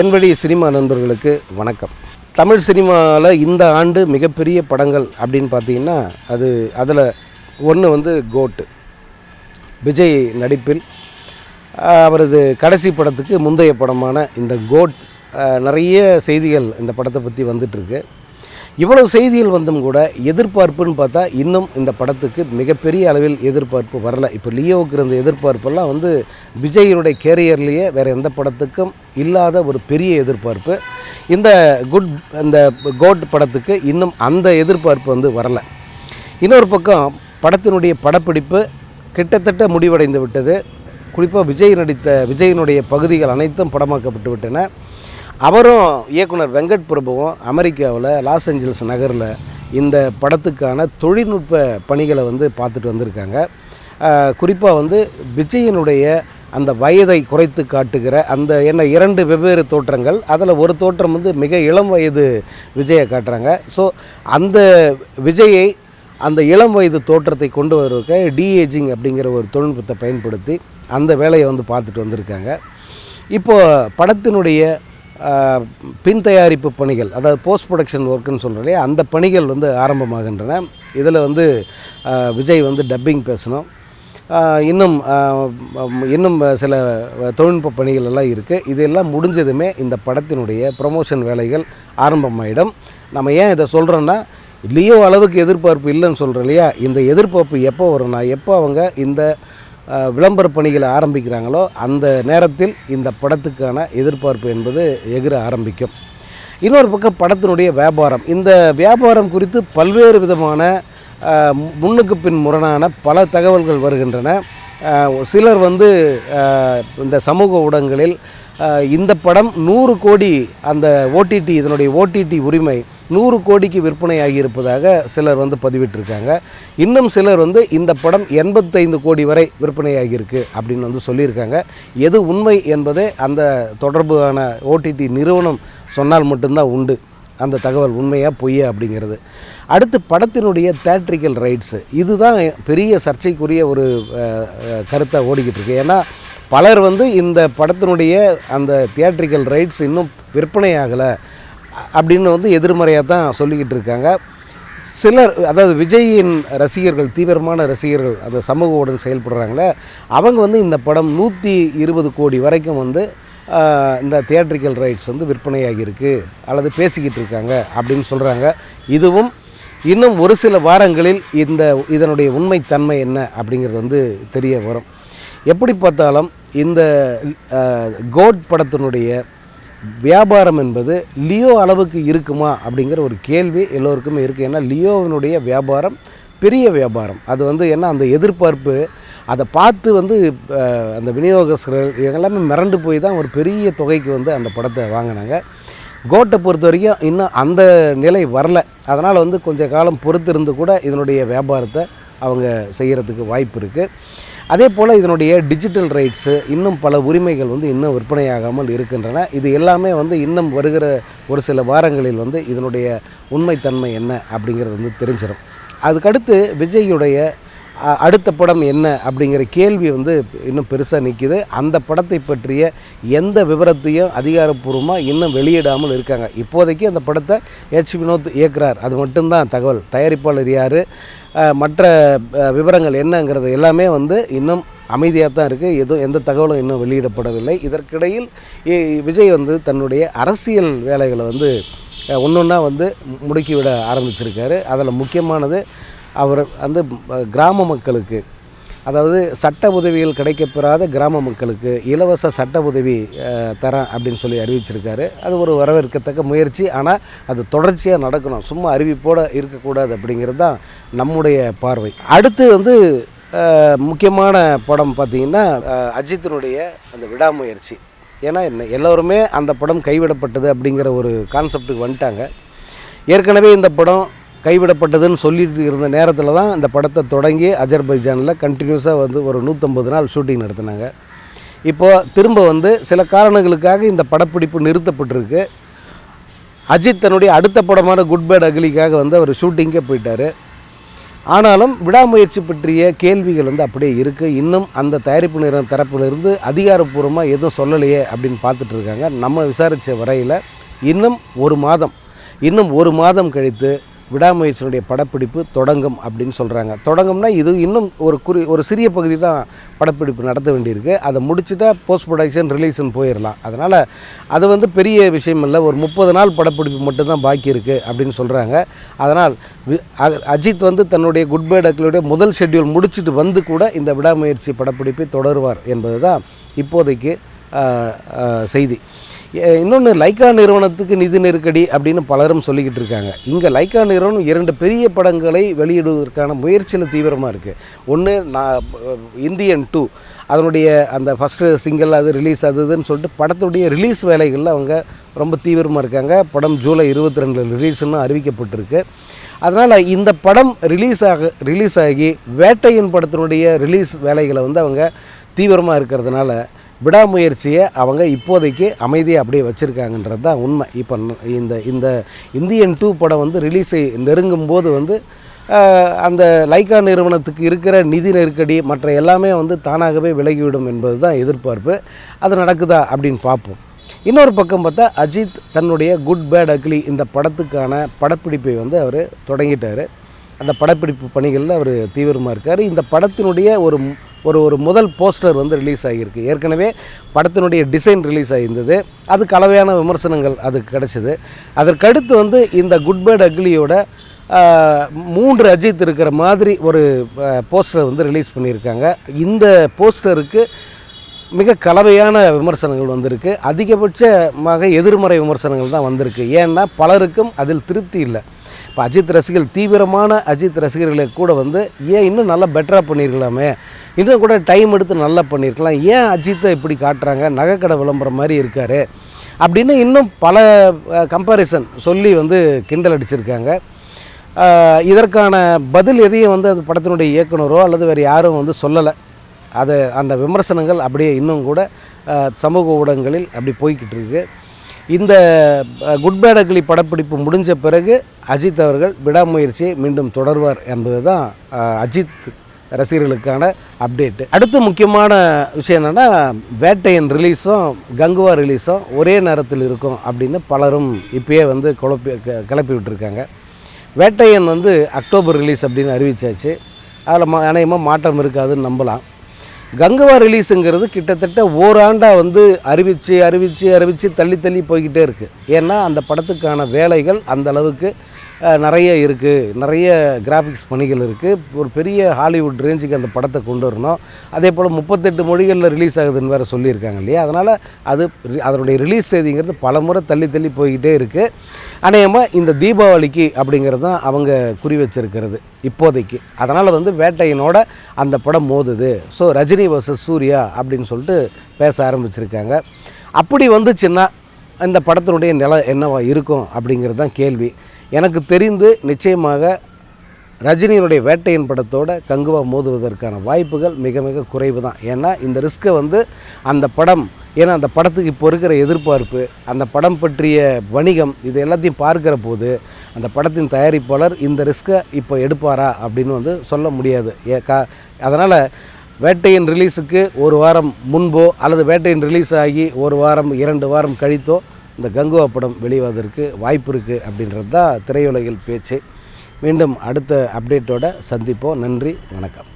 என்படி cinema நண்பர்களுக்கு வணக்கம். தமிழ் சினிமாவில் இந்த ஆண்டு மிகப்பெரிய படங்கள் அப்படின்னு பார்த்தீங்கன்னா அது அதில் ஒன்று வந்து கோட்டு விஜய் நடிப்பில் அவரது கடைசி படத்துக்கு முந்தைய படமான இந்த கோட் நிறைய செய்திகள் இந்த படத்தை பற்றி வந்துட்டுருக்கு இவ்வளவு செய்திகள் வந்தும் கூட எதிர்பார்ப்புன்னு பார்த்தா இன்னும் இந்த படத்துக்கு மிகப்பெரிய அளவில் எதிர்பார்ப்பு வரல. இப்போ லியோவுக்கு இருந்த எதிர்பார்ப்பெல்லாம் வந்து விஜயனுடைய கேரியர்லேயே வேறு எந்த படத்துக்கும் இல்லாத ஒரு பெரிய எதிர்பார்ப்பு. இந்த குட் இந்த கோட் படத்துக்கு இன்னும் அந்த எதிர்பார்ப்பு வந்து வரல. இன்னொரு பக்கம் படத்தினுடைய படப்பிடிப்பு கிட்டத்தட்ட முடிவடைந்து விட்டது. குறிப்பாக விஜய் நடித்த விஜயனுடைய பகுதிகள் அனைத்தும் படமாக்கப்பட்டு விட்டன. அவரும் இயக்குனர் வெங்கட் பிரபுவும் அமெரிக்காவில் லாஸ் ஏஞ்சல்ஸ் நகரில் இந்த படத்துக்கான தொழில்நுட்ப பணிகளை வந்து பார்த்துட்டு வந்திருக்காங்க. குறிப்பாக வந்து விஜயனுடைய அந்த வயதை குறைத்து காட்டுகிற அந்த என்ன இரண்டு வெவ்வேறு தோற்றங்கள் அதில் ஒரு தோற்றம் வந்து மிக இளம் வயது விஜயை காட்டுறாங்க. ஸோ அந்த விஜயை அந்த இளம் வயது தோற்றத்தை கொண்டு வருவதற்கு டிஏஜிங் அப்படிங்கிற ஒரு தொழில்நுட்பத்தை பயன்படுத்தி அந்த வேலையை வந்து பார்த்துட்டு வந்திருக்காங்க. இப்போது படத்தினுடைய பின் தயாரிப்பு பணிகள் அதாவது போஸ்ட் ப்ரொடக்ஷன் ஒர்க்குன்னு சொல்கிறோம் இல்லையா அந்த பணிகள் வந்து ஆரம்பமாகின்றன. இதில் வந்து விஜய் வந்து டப்பிங் பேசணும். இன்னும் இன்னும் சில தொழில்நுட்ப பணிகள் எல்லாம் இருக்குது இதெல்லாம் முடிஞ்சதுமே இந்த படத்தினுடைய ப்ரொமோஷன் வேலைகள் ஆரம்பமாயிடும். நம்ம ஏன் இதை சொல்கிறோன்னா லியோ அளவுக்கு எதிர்பார்ப்பு இல்லைன்னு சொல்கிறோம் இல்லையா? இந்த எதிர்பார்ப்பு எப்போ வரும்னா எப்போ அவங்க இந்த விளம்பர பணிகளை ஆரம்பிக்கிறாங்களோ அந்த நேரத்தில் இந்த படத்துக்கான எதிர்பார்ப்பு என்பது எகிர ஆரம்பிக்கும். இன்னொரு பக்கம் படத்தினுடைய வியாபாரம். இந்த வியாபாரம் குறித்து பல்வேறு விதமான முன்னுக்கு பின் முரணான பல தகவல்கள் வருகின்றன. சிலர் வந்து இந்த சமூக ஊடகங்களில் இந்த படம் நூறு கோடி அந்த ஓடிடி இதனுடைய ஓடிடி உரிமை நூறு கோடிக்கு விற்பனையாகி இருப்பதாக சிலர் வந்து பதிவிட்டிருக்காங்க. இன்னும் சிலர் வந்து இந்த படம் எண்பத்தைந்து கோடி வரை விற்பனையாகியிருக்கு அப்படின்னு வந்து சொல்லியிருக்காங்க. எது உண்மை என்பதே அந்த தொடர்பான ஓடிடி நிறுவனம் சொன்னால் மட்டும்தான் உண்டு. அந்த தகவல் உண்மையாக பொய்யா அப்படிங்கிறது. அடுத்து படத்தினுடைய தேட்ரிக்கல் ரைட்ஸு இதுதான் பெரிய சர்ச்சைக்குரிய ஒரு கருத்தை ஓடிக்கிட்டு இருக்கு ஏன்னா பலர் வந்து இந்த படத்தினுடைய அந்த தியேட்ரிக்கல் ரைட்ஸ் இன்னும் விற்பனையாகலை அப்படின்னு வந்து எதிர்மறையாக தான் சொல்லிக்கிட்டு இருக்காங்க. சிலர் அதாவது விஜயின் ரசிகர்கள் தீவிரமான ரசிகர்கள் அந்த சமூக ஊடகம் செயல்படுறாங்களே அவங்க வந்து இந்த படம் நூற்றி இருபது கோடி வரைக்கும் வந்து இந்த தியேட்ரிக்கல் ரைட்ஸ் வந்து விற்பனையாகியிருக்கு அல்லது பேசிக்கிட்டு இருக்காங்க அப்படின்னு சொல்கிறாங்க இதுவும் இன்னும் ஒரு சில வாரங்களில் இந்த இதனுடைய உண்மைத்தன்மை என்ன அப்படிங்கிறது வந்து தெரிய வரும். எப்படி பார்த்தாலும் இந்த கோட் படத்தினுடைய வியாபாரம் என்பது லியோ அளவுக்கு இருக்குமா அப்படிங்கிற ஒரு கேள்வி எல்லோருக்குமே இருக்குது ஏன்னா லியோவினுடைய வியாபாரம் பெரிய வியாபாரம். அது வந்து என்ன அந்த எதிர்பார்ப்பு அதை பார்த்து வந்து அந்த விநியோகஸ்தர்கள் எல்லாமே மிரண்டு போய் தான் ஒரு பெரிய தொகைக்கு வந்து அந்த படத்தை வாங்கினாங்க. கோட்டை பொறுத்த வரைக்கும் இன்னும் அந்த நிலை வரல. அதனால் வந்து கொஞ்ச காலம் பொறுத்திருந்து கூட இதனுடைய வியாபாரத்தை அவங்க செய்கிறதுக்கு வாய்ப்பு இருக்குது அதே போல் இதனுடைய டிஜிட்டல் ரைட்ஸு இன்னும் பல உரிமைகள் வந்து இன்னும் விற்பனையாகாமல் இருக்கின்றன. இது எல்லாமே வந்து இன்னும் வருகிற ஒரு சில வாரங்களில் வந்து இதனுடைய உண்மைத்தன்மை என்ன அப்படிங்கிறது வந்து தெரிஞ்சிடும் அதுக்கடுத்து விஜய்யுடைய அடுத்த படம் என்ன அப்படிங்கிற கேள்வி வந்து இன்னும் பெருசாக நிற்கிது அந்த படத்தை பற்றிய எந்த விவரத்தையும் அதிகாரப்பூர்வமாக இன்னும் வெளியிடாமல் இருக்காங்க. இப்போதைக்கு அந்த படத்தை ஹெச் வினோத் இயக்குறார். அது மட்டும்தான் தகவல். தயாரிப்பாளர் யார்? மற்ற விவரங்கள் என்னங்கிறது எல்லாமே வந்து இன்னும் அமைதியாக தான் இருக்குது எதுவும் எந்த தகவலும் இன்னும் வெளியிடப்படவில்லை. இதற்கிடையில் இ- விஜய் வந்து தன்னுடைய அரசியல் வேலைகளை வந்து ஒன்று ஒன்றா வந்து முடுக்கிவிட ஆரம்பிச்சிருக்காரு. அதில் முக்கியமானது அவர் வந்து கிராம மக்களுக்கு அதாவது சட்ட உதவிகள் கிடைக்கப்பெறாத கிராம மக்களுக்கு இலவச சட்ட உதவி தரேன் அப்படின்னு சொல்லி அறிவிச்சிருக்காரு. அது ஒரு வரவேற்கத்தக்க முயற்சி. ஆனால் அது தொடர்ச்சியாக நடக்கணும். சும்மா அறிவிப்போடு இருக்கக்கூடாது அப்படிங்கிறது தான் நம்முடைய பார்வை. அடுத்து வந்து முக்கியமான படம் பார்த்திங்கன்னா அஜித்தினுடைய அந்த விடாமுயற்சி. ஏன்னா என்ன எல்லோருமே அந்த படம் கைவிடப்பட்டது அப்படிங்கிற ஒரு கான்செப்டுக்கு வந்துட்டாங்க. ஏற்கனவே இந்த படம் கைவிடப்பட்டதுன்னு சொல்லிட்டு இருந்த நேரத்தில் தான் இந்த படத்தை தொடங்கி அஜர்பைஜானில் கண்டினியூஸாக வந்து ஒரு நூற்றம்பது நாள் ஷூட்டிங் நடத்தினாங்க. இப்போது திரும்ப வந்து சில காரணங்களுக்காக இந்த படப்பிடிப்பு நிறுத்தப்பட்டிருக்கு. அஜித் தன்னுடைய அடுத்த படமான குட் பேட் அகிலிக்காக வந்து அவர் ஷூட்டிங்கே போயிட்டார். ஆனாலும் விடாமுயற்சி பற்றிய கேள்விகள் வந்து அப்படியே இருக்குது இன்னும் அந்த தயாரிப்பு நிறுவன தரப்பிலிருந்து அதிகாரப்பூர்வமாக எதுவும் சொல்லலையே அப்படின்னு பார்த்துட்டு இருக்காங்க. நம்ம விசாரித்த வரையில் இன்னும் ஒரு மாதம் இன்னும் ஒரு மாதம் கழித்து விடாமுயற்சியினுடைய படப்பிடிப்பு தொடங்கும் அப்படின்னு சொல்கிறாங்க தொடங்கும்னா இது இன்னும் ஒரு குறி ஒரு சிறிய பகுதி தான் படப்பிடிப்பு நடத்த வேண்டியிருக்கு. அதை முடிச்சுட்டா போஸ்ட் ப்ரொடக்ஷன் ரிலீஸ்னு போயிடலாம் அதனால் அது வந்து பெரிய விஷயம் இல்லை. ஒரு முப்பது நாள் படப்பிடிப்பு மட்டும்தான் பாக்கி இருக்குது அப்படின்னு சொல்கிறாங்க அதனால் அஜித் வந்து தன்னுடைய குட் பை டக்களுடைய முதல் ஷெட்யூல் முடிச்சுட்டு வந்து கூட இந்த விடாமுயற்சி படப்பிடிப்பை தொடருவார் என்பது தான் இப்போதைக்கு செய்தி. இன்னொன்று லைக்கா நிறுவனத்துக்கு நிதி நெருக்கடி அப்படின்னு பலரும் சொல்லிக்கிட்டு இருக்காங்க. இங்கே லைக்கா நிறுவனம் இரண்டு பெரிய படங்களை வெளியிடுவதற்கான முயற்சியில் தீவிரமாக இருக்குது ஒன்று நான் இந்தியன் டூ. அதனுடைய அந்த ஃபஸ்ட்டு சிங்கிள் அது ரிலீஸ் ஆகுதுன்னு சொல்லிட்டு படத்துடைய ரிலீஸ் வேலைகளில் அவங்க ரொம்ப தீவிரமாக இருக்காங்க. படம் ஜூலை இருபத்தி ரெண்டில் ரிலீஸ்னு அறிவிக்கப்பட்டிருக்கு. அதனால் இந்த படம் ரிலீஸ் ஆக ரிலீஸ் ஆகி வேட்டையின் படத்தினுடைய ரிலீஸ் வேலைகளை வந்து அவங்க தீவிரமாக இருக்கிறதுனால விடாமுயற்சியை அவங்க இப்போதைக்கு அமைதியாக அப்படியே வச்சுருக்காங்கன்றது தான் உண்மை. இப்போ இந்த இந்த இந்தியன் டூ படம் வந்து ரிலீஸை நெருங்கும் போது வந்து அந்த லைக்கா நிறுவனத்துக்கு இருக்கிற நிதி நெருக்கடி மற்ற எல்லாமே வந்து தானாகவே விலகிவிடும் என்பது தான் எதிர்பார்ப்பு. அது நடக்குதா அப்படின்னு பார்ப்போம். இன்னொரு பக்கம் பார்த்தா அஜித் தன்னுடைய குட் பேட் அக்லி இந்த படத்துக்கான படப்பிடிப்பை வந்து அவர் தொடங்கிட்டார். அந்த படப்பிடிப்பு பணிகளில் அவர் தீவிரமாக இருக்கார். இந்த படத்தினுடைய ஒரு ஒரு ஒரு முதல் போஸ்டர் வந்து ரிலீஸ் ஆகியிருக்கு. ஏற்கனவே படத்தினுடைய டிசைன் ரிலீஸ் ஆகியிருந்தது. அது கலவையான விமர்சனங்கள் அதுக்கு கிடச்சிது. அதற்கடுத்து வந்து இந்த குட் பேட் அக்லியோட மூன்று அஜித் இருக்கிற மாதிரி ஒரு போஸ்டர் வந்து ரிலீஸ் பண்ணியிருக்காங்க. இந்த போஸ்டருக்கு மிக கலவையான விமர்சனங்கள் வந்திருக்கு. அதிகபட்சமாக எதிர்மறை விமர்சனங்கள் தான் வந்திருக்கு. ஏன்னா பலருக்கும் அதில் திருப்தி இல்லை. இப்போ அஜித் ரசிகர்கள் தீவிரமான அஜித் ரசிகர்களை கூட வந்து ஏன் இன்னும் நல்லா பெட்டராக பண்ணியிருக்கலாமே இன்னும் கூட டைம் எடுத்து நல்லா பண்ணியிருக்கலாம் ஏன் அஜித்தை இப்படி காட்டுறாங்க? நகைக்கடை விளம்பரம் மாதிரி இருக்கார். அப்படின்னு இன்னும் பல கம்பாரிசன் சொல்லி வந்து கிண்டல் அடிச்சிருக்காங்க. இதற்கான பதில் எதையும் வந்து அந்த படத்தினுடைய இயக்குனரோ அல்லது வேறு யாரும் வந்து சொல்லலை. அது அந்த விமர்சனங்கள் அப்படியே இன்னும் கூட சமூக ஊடகங்களில் அப்படி போய்கிட்டு இருக்குது இந்த குட் பேட் படப்பிடிப்பு முடிஞ்ச பிறகு அஜித் அவர்கள் விடாமுயற்சியை மீண்டும் தொடர்வார் என்பது தான் அஜித் ரசிகர்களுக்கான அப்டேட்டு. அடுத்து முக்கியமான விஷயம் என்னென்னா வேட்டையன் ரிலீஸும் கங்குவா ரிலீஸும் ஒரே நேரத்தில் இருக்கும் அப்படின்னு பலரும் இப்போயே வந்து குழப்பி க- கிளப்பி விட்டுருக்காங்க. வேட்டையன் வந்து அக்டோபர் ரிலீஸ் அப்படின்னு அறிவிச்சாச்சு. அதில் மா அநேகமாக மாற்றம் இருக்காதுன்னு நம்பலாம். கங்குவா ரிலீஸுங்கிறது கிட்டத்தட்ட ஓராண்டாக வந்து அறிவித்து அறிவித்து அறிவித்து தள்ளி தள்ளி போய்கிட்டே இருக்குது ஏன்னா அந்த படத்துக்கான வேலைகள் அந்த அளவுக்கு நிறைய இருக்குது நிறைய கிராஃபிக்ஸ் பணிகள் இருக்குது ஒரு பெரிய ஹாலிவுட் ரேஞ்சுக்கு அந்த படத்தை கொண்டு வரணும். அதே போல் முப்பத்தெட்டு மொழிகளில் ரிலீஸ் ஆகுதுன்னு வேறு சொல்லியிருக்காங்க இல்லையா? அதனால் அது ரி- அதனுடைய ரிலீஸ் செய்திங்கிறது பல முறை தள்ளி தள்ளி போய்கிட்டே இருக்குது அநேகமாக இந்த தீபாவளிக்கு அப்படிங்கிறது தான் அவங்க குறி வச்சிருக்கிறது இப்போதைக்கு. அதனால் வந்து வேட்டையனோட அந்த படம் மோதுது. ஸோ ரஜினி வர்சஸ் சூர்யா அப்படின்னு சொல்லிட்டு பேச ஆரம்பிச்சிருக்காங்க. அப்படி வந்துச்சுன்னா இந்த படத்தினுடைய நிலை என்னவா இருக்கும் அப்படிங்கிறது தான் கேள்வி. எனக்கு தெரிந்து நிச்சயமாக ரஜினியினுடைய வேட்டையின் படத்தோட கங்குவா மோதுவதற்கான வாய்ப்புகள் மிக மிக குறைவு தான் ஏன்னா இந்த ரிஸ்க்கை வந்து அந்த படம் ஏன்னா அந்த படத்துக்கு இப்போ இருக்கிற எதிர்பார்ப்பு அந்த படம் பற்றிய வணிகம் இது எல்லாத்தையும் பார்க்கிற போது அந்த படத்தின் தயாரிப்பாளர் இந்த ரிஸ்க்கை இப்போ எடுப்பாரா அப்படின்னு வந்து சொல்ல முடியாது. ஏ கா அதனால் வேட்டையின் ரிலீஸுக்கு ஒரு வாரம் முன்போ அல்லது வேட்டையின் ரிலீஸ் ஆகி ஒரு வாரம் இரண்டு வாரம் கழித்தோ இந்த கங்குவா படம் வெளிவதற்கு வாய்ப்பு இருக்குது அப்படின்றது தான் திரையுலகில் பேச்சு. மீண்டும் அடுத்த அப்டேட்டோட சந்திப்போம். நன்றி வணக்கம்.